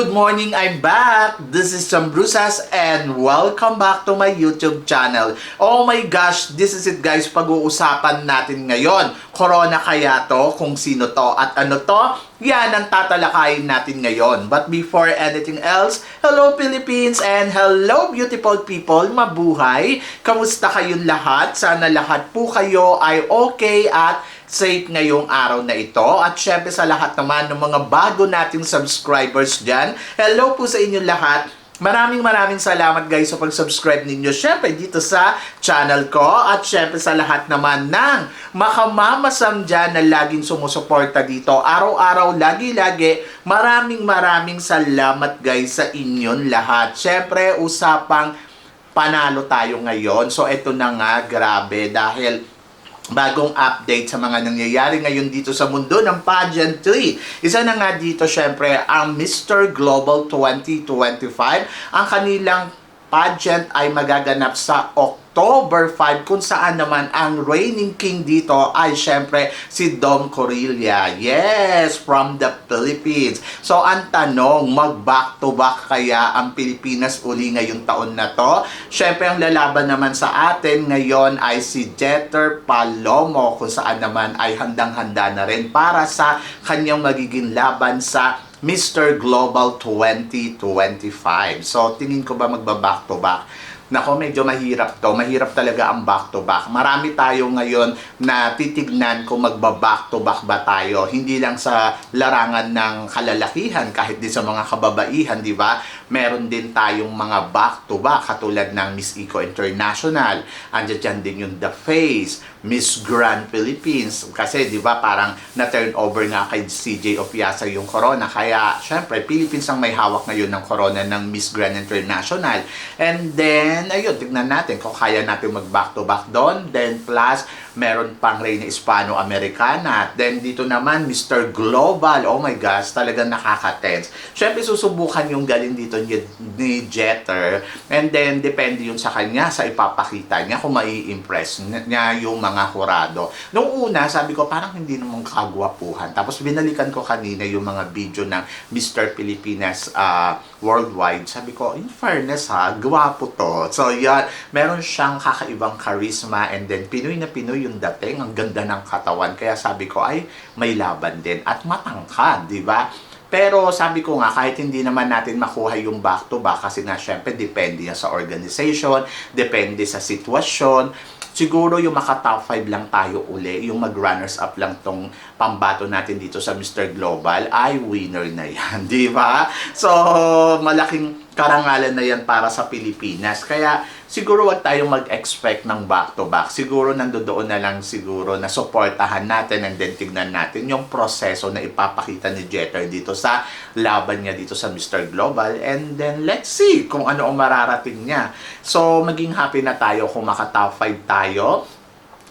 Good morning! I'm back! This is Chambrusas and welcome back to my YouTube channel. Oh my gosh! This is it guys, pag-uusapan natin ngayon. Corona kaya to? Kung sino to at ano to? Yan ang tatalakayin natin ngayon. But before anything else, hello Philippines and hello beautiful people! Mabuhay! Kamusta kayong lahat? Sana lahat po kayo ay okay at safe ngayong araw na ito. At syempre sa lahat naman ng mga bago nating subscribers dyan, hello po sa inyo lahat. Maraming maraming salamat guys sa pag-subscribe ninyo syempre dito sa channel ko at syempre sa lahat naman ng makamamasam dyan na laging sumusuporta dito araw-araw, lagi-lagi maraming maraming salamat guys sa inyong lahat syempre usapang panalo tayo ngayon so eto na nga grabe dahil bagong update sa mga nangyayari ngayon dito sa mundo ng pageantry. Isa na nga dito syempre ang Mr. Global 2025. Ang kanilang pageant ay magaganap sa October 5 kung saan naman ang reigning king dito ay syempre si Dom Corilla. Yes, from the Philippines. So ang tanong, mag back to back kaya ang Pilipinas uli ngayong taon na to? Syempre ang lalaban naman sa atin ngayon ay si Jeter Palomo kung saan naman ay handang-handa na rin para sa kanyang magiging laban sa Mr. Global 2025. So, tingin ko ba magba-back to back? Nako, medyo mahirap to. Mahirap talaga ang back to back. Marami tayo ngayon na titignan kung magba-back to back ba tayo. Hindi lang sa larangan ng kalalakihan, kahit din sa mga kababaihan, di ba? Meron din tayong mga back to back katulad ng Miss Eco International. Andiyan dyan din yung The Face, Miss Grand Philippines. Kasi, di ba, parang na-turn over nga kay CJ Opiasa yung corona. Kaya, syempre, Philippines ang may hawak ngayon ng corona ng Miss Grand International. And then, ayun, tignan natin kung kaya natin mag-back to back doon. Then, plus, meron pang Reina Hispano-Americana. Then, dito naman, Mr. Global. Oh my gosh, talagang nakaka-tense. Syempre, susubukan yung galing dito ni, ni Jeter. And then, depende yun sa kanya, sa ipapakita niya kung mai-impress niya yung mga hurado. Nung una, sabi ko, parang hindi naman kagwapuhan. Tapos, binalikan ko kanina yung mga video ng Mr. Pilipinas ah, worldwide. Sabi ko, in fairness ha, gwapo to. So, yan, meron siyang kakaibang charisma and then Pinoy na Pinoy yung dating. Ang ganda ng katawan. Kaya sabi ko, ay, may laban din. At matangkad, di ba? Pero sabi ko nga, kahit hindi naman natin makuha yung back-to-back, kasi nga syempre depende sa organization, depende sa sitwasyon, siguro yung maka top 5 lang tayo uli, yung mag runners up lang tong pambato natin dito sa Mr. Global, ay winner na yan, di ba? So, malaking karangalan na yan para sa Pilipinas. Kaya, siguro wag tayong mag-expect ng back-to-back. Siguro nandoon na lang siguro na supportahan natin and then tignan natin yung proseso na ipapakita ni Jeter dito sa laban niya dito sa Mr. Global. And then, let's see kung ano ang mararating niya. So, maging happy na tayo kung maka-top 5 tayo.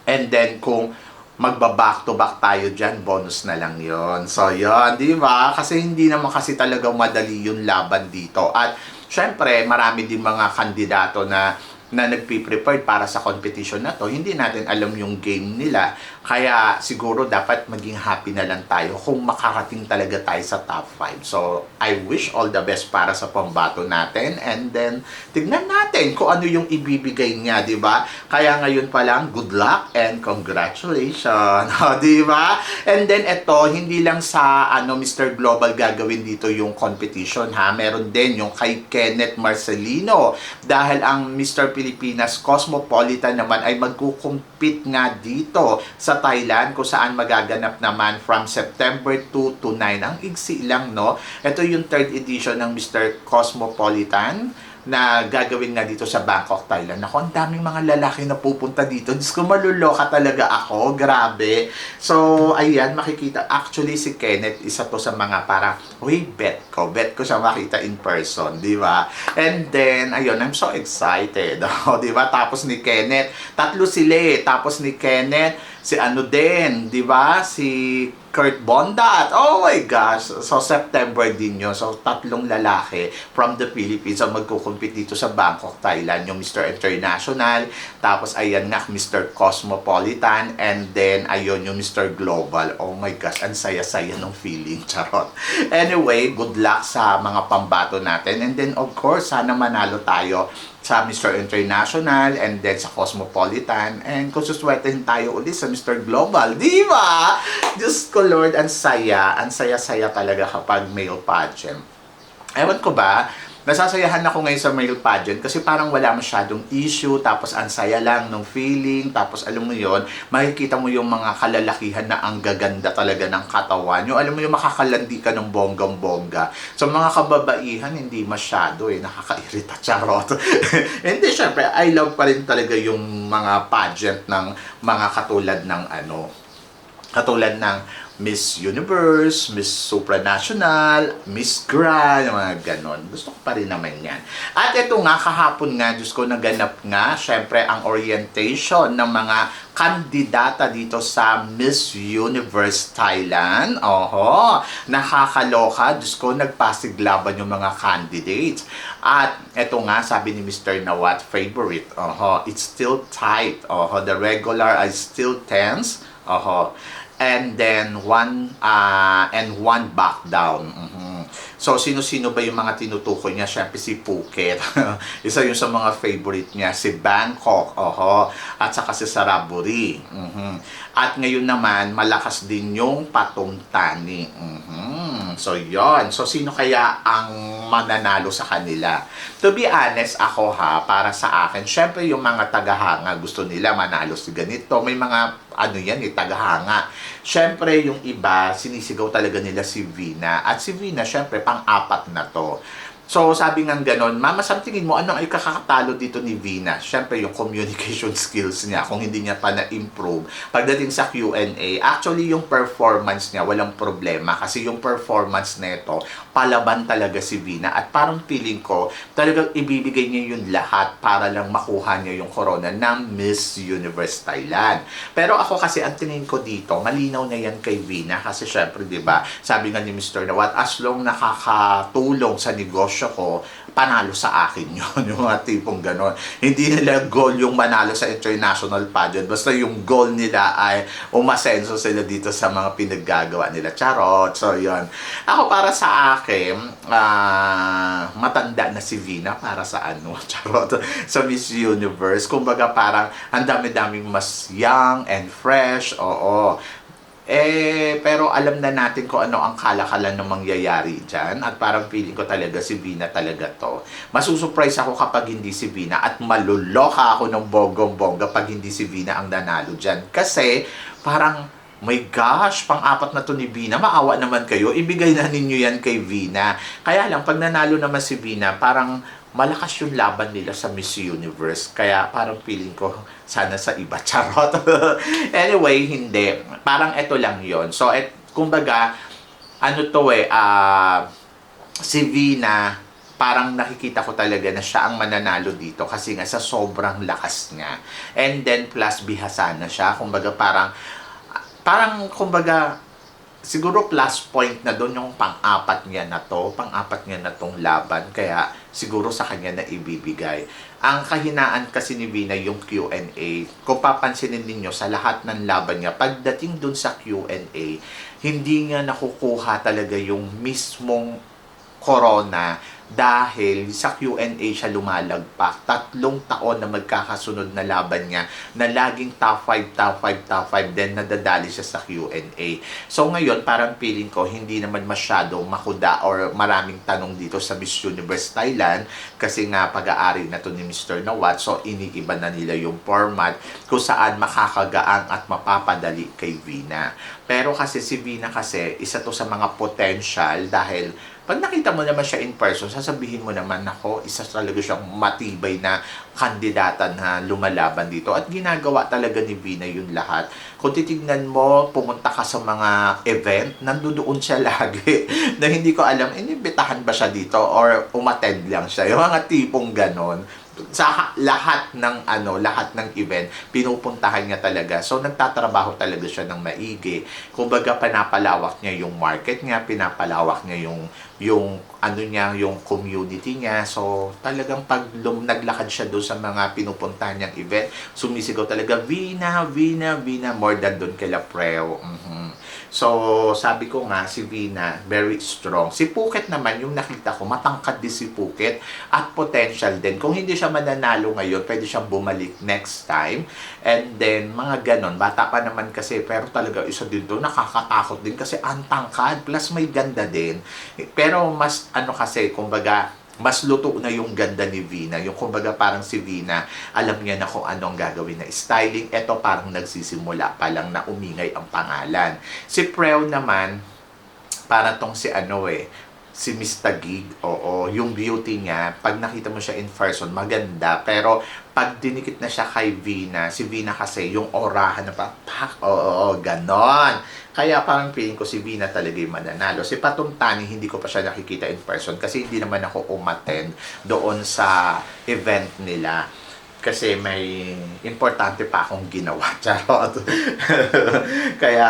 And then, kung magba-back to back tayo dyan, bonus na lang yon So, yon di ba? Kasi hindi naman kasi talagang madali yung laban dito. At, syempre, marami din mga kandidato na na nagpi-prepared para sa competition na to, hindi natin alam yung game nila. Kaya siguro dapat maging happy na lang tayo kung makarating talaga tayo sa top 5. So, I wish all the best para sa pambato natin and then tignan natin kung ano yung ibibigay niya, di ba? Kaya ngayon pa lang, good luck and congratulations, di ba? And then ito, hindi lang sa ano Mr. Global gagawin dito yung competition ha. Meron din yung kay Kenneth Marcelino dahil ang Mr. Pilipinas Cosmopolitan naman ay magkukumpit nga dito sa Thailand kung saan magaganap naman from September 2 to 9. Ang igsi lang, no? Ito yung third edition ng Mr. Cosmopolitan na gagawin nga dito sa Bangkok, Thailand. Ako, ang daming mga lalaki na pupunta dito. Diyos ko, maluloka talaga ako. Grabe. So, ayan, makikita. Actually, si Kenneth, isa to sa mga para, uy, bet ko. Bet ko siya makita in person, di ba? And then, ayun, I'm so excited. Di ba? Tapos ni Kenneth, tatlo sila eh. Tapos ni Kenneth, si ano din, di ba? Si Kurt Bondat. Oh my gosh. So, September din yun. So, tatlong lalaki from the Philippines ang magkukumpit dito sa Bangkok, Thailand. Yung Mr. International. Tapos, ayan nga, Mr. Cosmopolitan. And then, ayun, yung Mr. Global. Oh my gosh. Ang saya-saya ng feeling. Charot. Anyway, good luck sa mga pambato natin. And then, of course, sana manalo tayo sa Mr. International and then sa Cosmopolitan and kung suswertehin tayo ulit sa Mr. Global, di ba? Diyos ko Lord, ang saya, ang saya-saya talaga kapag male pageant. Ewan ko ba, nasasayahan ako ngayon sa male pageant kasi parang wala masyadong issue, tapos ang saya lang ng feeling, tapos alam mo yon makikita mo yung mga kalalakihan na ang gaganda talaga ng katawan. Yung alam mo yung makakalandi ka ng bonggang-bongga. So mga kababaihan, hindi masyado eh, nakakairita, charot. hindi, syempre, I love pa rin talaga yung mga pageant ng mga katulad ng ano, katulad ng Miss Universe, Miss Supranational, Miss Grand, yung mga ganon. Gusto ko pa rin naman yan. At ito nga, kahapon nga, Diyos ko, naganap nga, syempre, ang orientation ng mga kandidata dito sa Miss Universe Thailand. Oho, nakakaloka. Diyos ko, nagpasiglaban yung mga candidates. At ito nga, sabi ni Mr. Nawat, favorite. Oho, it's still tight. Oho, the regular is still tense. Oho. And then one uh, and one back down. Mhm. So sino-sino ba yung mga tinutukoy niya? Syempre si Phuket. Isa yung sa mga favorite niya si Bangkok. Oho. At saka si Saraburi. Mhm. At ngayon naman malakas din yung Patumtani. Mhm. So yon. So sino kaya ang mananalo sa kanila? To be honest ako ha, para sa akin, syempre yung mga tagahanga gusto nila manalo si ganito. May mga ano yan eh, tagahanga. Syempre, yung iba, sinisigaw talaga nila si Vina. At si Vina, syempre, pang-apat na to. So, sabi nga ganon, Mama, sa tingin mo, ano ay kakakatalo dito ni Vina? Siyempre, yung communication skills niya, kung hindi niya pa na-improve. Pagdating sa Q&A, actually, yung performance niya, walang problema. Kasi yung performance nito, palaban talaga si Vina. At parang feeling ko, talagang ibibigay niya yung lahat para lang makuha niya yung corona ng Miss Universe Thailand. Pero ako kasi, ang tingin ko dito, malinaw na yan kay Vina. Kasi syempre, di ba, sabi nga ni Mr. Nawat, as long nakakatulong sa negosyo ko, panalo sa akin yun, yung mga tipong ganon. Hindi nila goal yung manalo sa international pageant. Basta yung goal nila ay umasenso sila dito sa mga pinaggagawa nila. Charot. So, yun. Ako para sa akin, ah, matanda na si Vina para sa ano, charot, sa Miss Universe. Kumbaga parang ang dami-daming mas young and fresh. Oo. Eh, pero alam na natin kung ano ang kalakalan ng mangyayari dyan. At parang feeling ko talaga si Vina talaga to. Masusurprise ako kapag hindi si Vina at maluloka ako ng bonggang-bongga pag hindi si Vina ang nanalo dyan. Kasi parang my gosh, pang-apat na to ni Vina, maawa naman kayo, ibigay na ninyo yan kay Vina. Kaya lang, pag nanalo naman si Vina, parang malakas yung laban nila sa Miss Universe. Kaya parang feeling ko, sana sa iba. Charot. anyway, hindi. Parang ito lang yon So, et, kumbaga, ano to eh, ah, si Vina, parang nakikita ko talaga na siya ang mananalo dito kasi nga sa sobrang lakas niya. And then plus bihasa na siya. Kumbaga parang parang kumbaga siguro plus point na doon yung pang-apat niya na to, pang-apat niya na tong laban, kaya siguro sa kanya na ibibigay. Ang kahinaan kasi ni Vina yung Q&A, kung papansinin ninyo sa lahat ng laban niya, pagdating doon sa Q&A, hindi niya nakukuha talaga yung mismong corona dahil sa Q&A siya lumalagpak. Tatlong taon na magkakasunod na laban niya na laging top 5, top 5, top 5 then nadadali siya sa Q&A. So ngayon parang feeling ko hindi naman masyado makuda or maraming tanong dito sa Miss Universe Thailand kasi nga pag-aari na to ni Mr. Nawat so iniiba na nila yung format kung saan makakagaang at mapapadali kay Vina. Pero kasi si Vina kasi isa to sa mga potential dahil pag nakita mo naman siya in person, sasabihin mo naman, nako, isa talaga siyang matibay na kandidata na lumalaban dito. At ginagawa talaga ni Vina yun lahat. Kung titignan mo, pumunta ka sa mga event, nandoon siya lagi. na hindi ko alam, inibitahan ba siya dito or umattend lang siya. Yung mga tipong ganon sa lahat ng ano, lahat ng event, pinupuntahan niya talaga. So nagtatrabaho talaga siya ng maigi. Kumbaga pinapalawak niya yung market niya, pinapalawak niya yung yung ano niya, yung community niya. So talagang pag lum, naglakad siya doon sa mga pinupuntahan niyang event, sumisigaw talaga, Vina, Vina, Vina, more than doon kay Lapreo. Mhm. So, sabi ko nga, si Vina, very strong. Si Phuket naman, yung nakita ko, matangkad din si Phuket at potential din. Kung hindi siya mananalo ngayon, pwede siyang bumalik next time. And then, mga ganon. Bata pa naman kasi, pero talaga isa din doon, nakakatakot din kasi ang tangkad. Plus, may ganda din. Pero mas, ano kasi, kumbaga, mas luto na yung ganda ni Vina. Yung kumbaga parang si Vina, alam niya na kung anong gagawin na styling. Ito parang nagsisimula pa lang na umingay ang pangalan. Si Preo naman, para tong si ano eh, si Miss Tagig, oo, yung beauty niya, pag nakita mo siya in person, maganda. Pero pag dinikit na siya kay Vina, si Vina kasi, yung orahan na pa, pak, oo, ganon. Kaya parang feeling ko si Vina talaga yung mananalo. Si Patung Tani, hindi ko pa siya nakikita in person kasi hindi naman ako umattend doon sa event nila kasi may importante pa akong ginawa. Charot. Kaya,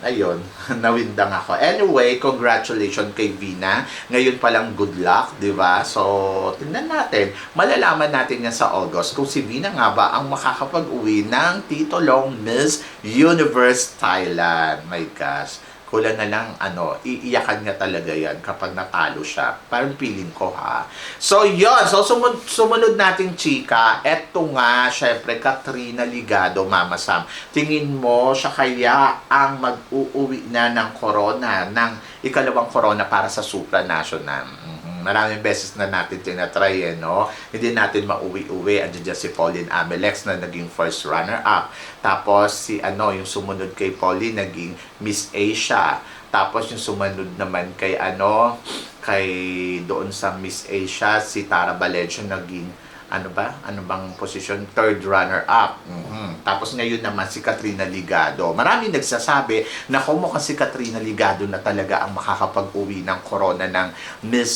ayun, nawindang ako. Anyway, congratulations kay Vina. Ngayon pa lang good luck, di ba? So, tingnan natin. Malalaman natin yan sa August kung si Vina nga ba ang makakapag-uwi ng titulong Miss Universe Thailand. My gosh kulang na lang ano, iiyakan niya talaga yan kapag natalo siya. Parang feeling ko ha. So yon so sumunod, sumunod nating chika, eto nga, syempre, Katrina Ligado, Mama Sam. Tingin mo, siya kaya ang mag-uuwi na ng corona, ng ikalawang corona para sa supranational. Maraming beses na natin tinatry eh, no? Hindi natin mauwi-uwi. Andiyan dyan si Pauline Amelex na naging first runner-up. Tapos si ano, yung sumunod kay Pauline naging Miss Asia. Tapos yung sumunod naman kay ano, kay doon sa Miss Asia, si Tara Valencia naging ano ba? Ano bang posisyon? Third runner-up. Mhm. Tapos ngayon naman si Katrina Ligado. Marami nagsasabi na kung mukhang si Katrina Ligado na talaga ang makakapag-uwi ng corona ng Miss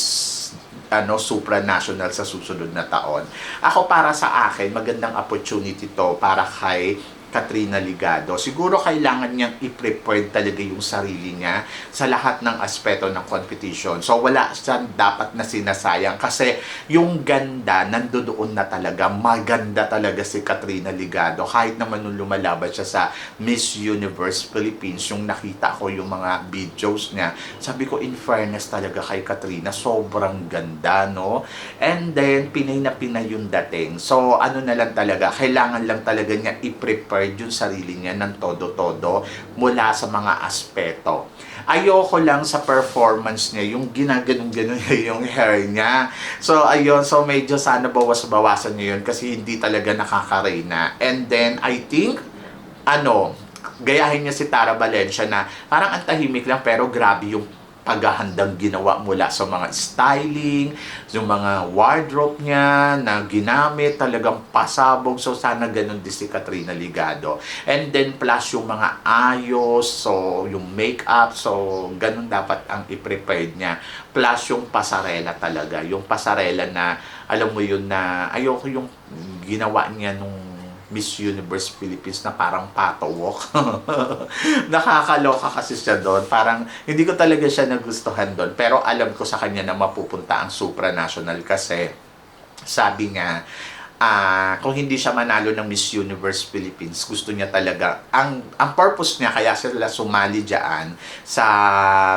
ano supranational sa susunod na taon. Ako para sa akin, magandang opportunity to para kay Katrina Ligado. Siguro kailangan niyang i-prepare talaga yung sarili niya sa lahat ng aspeto ng competition. So wala siyang dapat na sinasayang kasi yung ganda nandoon na talaga. Maganda talaga si Katrina Ligado. Kahit naman nung lumalaban siya sa Miss Universe Philippines, yung nakita ko yung mga videos niya, sabi ko in fairness talaga kay Katrina, sobrang ganda, no? And then, pinay na pinay yung dating. So, ano na lang talaga, kailangan lang talaga niya i-prepare yung sarili niya ng todo-todo mula sa mga aspeto. Ayoko lang sa performance niya, yung ginaganon-ganon niya yung hair niya. So, ayun, so medyo sana bawas-bawasan niya yun kasi hindi talaga nakakarena. And then, I think, ano, gayahin niya si Tara Valencia na parang ang tahimik lang pero grabe yung paghahandang ginawa mula sa mga styling, yung mga wardrobe niya na ginamit, talagang pasabog. So, sana ganun din si Katrina Ligado. And then, plus yung mga ayos, so yung makeup, so ganun dapat ang i-prepare niya. Plus yung pasarela talaga. Yung pasarela na, alam mo yun na, ayoko yung ginawa niya nung Miss Universe Philippines na parang patowalk. Nakakaloka kasi siya doon. Parang hindi ko talaga siya nagustuhan doon. Pero alam ko sa kanya na mapupunta ang supranational kasi sabi nga, ah kung hindi siya manalo ng Miss Universe Philippines, gusto niya talaga, ang, ang purpose niya kaya sila sumali dyan sa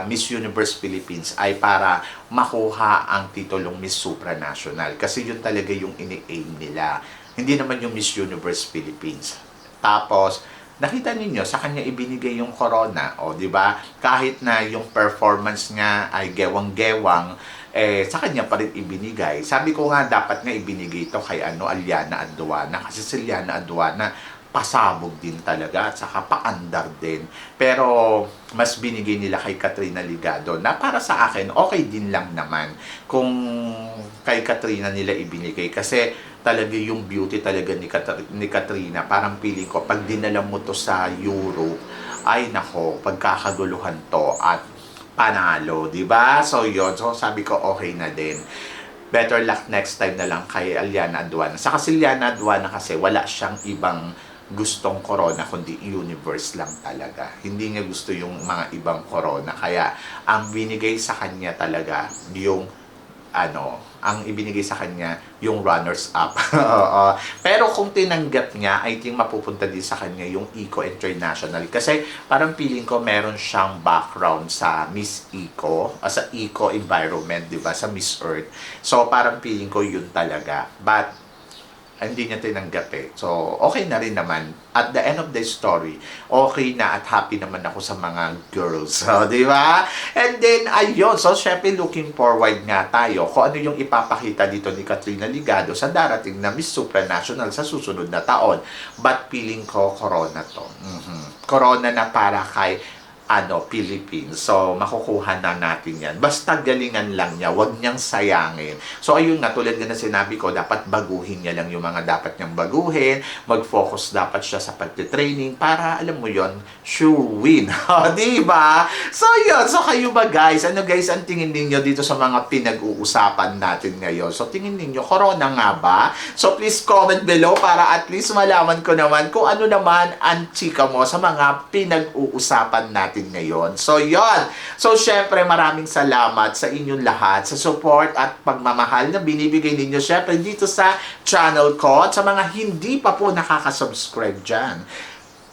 Miss Universe Philippines ay para makuha ang titulong Miss Supranational. Kasi yun talaga yung ini-aim nila. Hindi naman yung Miss Universe Philippines. Tapos, nakita ninyo, sa kanya ibinigay yung corona, o di ba? Kahit na yung performance niya ay gewang-gewang, eh, sa kanya pa rin ibinigay. Sabi ko nga, dapat nga ibinigay ito kay ano, Aliana Aduana. Kasi si Aliana Aduana, pasabog din talaga at saka paandar din. Pero mas binigay nila kay Katrina Ligado na para sa akin okay din lang naman kung kay Katrina nila ibinigay kasi talaga yung beauty talaga ni, Kat- ni Katrina parang feeling ko pag dinala mo to sa Europe ay nako pagkakaguluhan to at panalo, di ba? So yon so sabi ko okay na din. better luck next time na lang kay Aliana Aduana. Sa kasi Aliana Aduana kasi wala siyang ibang gustong corona kundi universe lang talaga. Hindi niya gusto yung mga ibang corona. Kaya ang binigay sa kanya talaga yung ano, ang ibinigay sa kanya yung runners up. Pero kung tinanggap niya, I think mapupunta din sa kanya yung Eco International. Kasi parang feeling ko meron siyang background sa Miss Eco, ah, sa Eco Environment, di ba? Sa Miss Earth. So parang feeling ko yun talaga. But hindi niya tinanggap eh. So, okay na rin naman. At the end of the story, okay na at happy naman ako sa mga girls. So, di ba? And then, ayun. So, syempre, looking forward nga tayo kung ano yung ipapakita dito ni Katrina Ligado sa darating na Miss Supranational sa susunod na taon. But feeling ko, corona to. Mhm. Corona na para kay ano, Philippines. So, makukuha na natin yan. Basta galingan lang niya, wag niyang sayangin. So, ayun nga, tulad na sinabi ko, dapat baguhin niya lang yung mga dapat niyang baguhin, mag-focus dapat siya sa pagtitraining para, alam mo yon sure win. O, di ba? So, yun. So, kayo ba guys? Ano guys ang tingin ninyo dito sa mga pinag-uusapan natin ngayon? So, tingin ninyo, corona nga ba? So, please comment below para at least malaman ko naman kung ano naman ang chika mo sa mga pinag-uusapan natin ngayon. So, yon. So, syempre, maraming salamat sa inyong lahat sa support at pagmamahal na binibigay ninyo syempre dito sa channel ko at sa mga hindi pa po nakaka-subscribe dyan